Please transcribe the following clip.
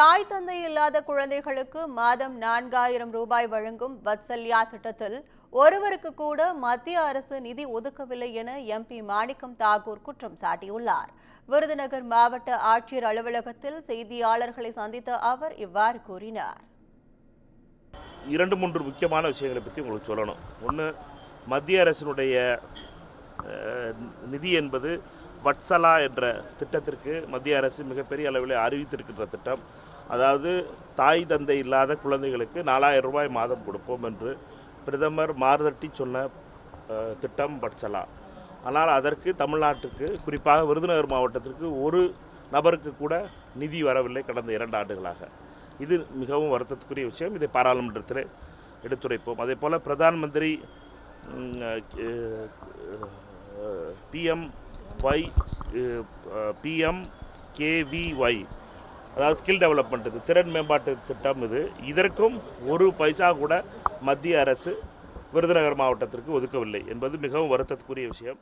தாய் தந்தை இல்லாத குழந்தைகளுக்கு மாதம் நான்காயிரம் ரூபாய் வழங்கும் வத்சல்யா திட்டத்தில் ஒருவருக்கு கூட மத்திய அரசு நிதி ஒதுக்கவில்லை என எம்பி மாணிக்கம் தாகூர் குற்றம் சாட்டியுள்ளார். விருதுநகர் மாவட்ட ஆட்சியர் அலுவலகத்தில் செய்தியாளர்களை சந்தித்த அவர் இவ்வாறு கூறினார். இரண்டு மூன்று முக்கியமான விஷயங்களை பற்றி உங்களுக்கு சொல்லணும். ஒன்று மத்திய அரசினுடைய நிதி என்பது வட்சலா என்ற திட்டத்திற்கு மத்திய அரசு மிகப்பெரிய அளவில் அறிவித்திருக்கின்ற திட்டம். அதாவது தாய் தந்தை இல்லாத குழந்தைகளுக்கு நாலாயிரம் ரூபாய் மாதம் கொடுப்போம் என்று பிரதமர் மாறுதட்டி சொன்ன திட்டம் வட்சலா. ஆனால் அதற்கு தமிழ்நாட்டுக்கு குறிப்பாக விருதுநகர் மாவட்டத்திற்கு ஒரு நபருக்கு கூட நிதி வரவில்லை கடந்த இரண்டு ஆண்டுகளாக. இது மிகவும் வருத்தத்துக்குரிய விஷயம். இதை பாராளுமன்றத்தில் எடுத்துரைப்போம். அதே போல் Pradhan Mantri PM Y PM KVY அதாவது ஸ்கில் டெவலப்மெண்ட் இது. திறன் மேம்பாட்டு திட்டம் இது. இதற்கும் ஒரு பைசா கூட மத்திய அரசு விருதுநகர் மாவட்டத்திற்கு ஒதுக்கவில்லை என்பது மிகவும் வருத்தத்துக்குரிய விஷயம்.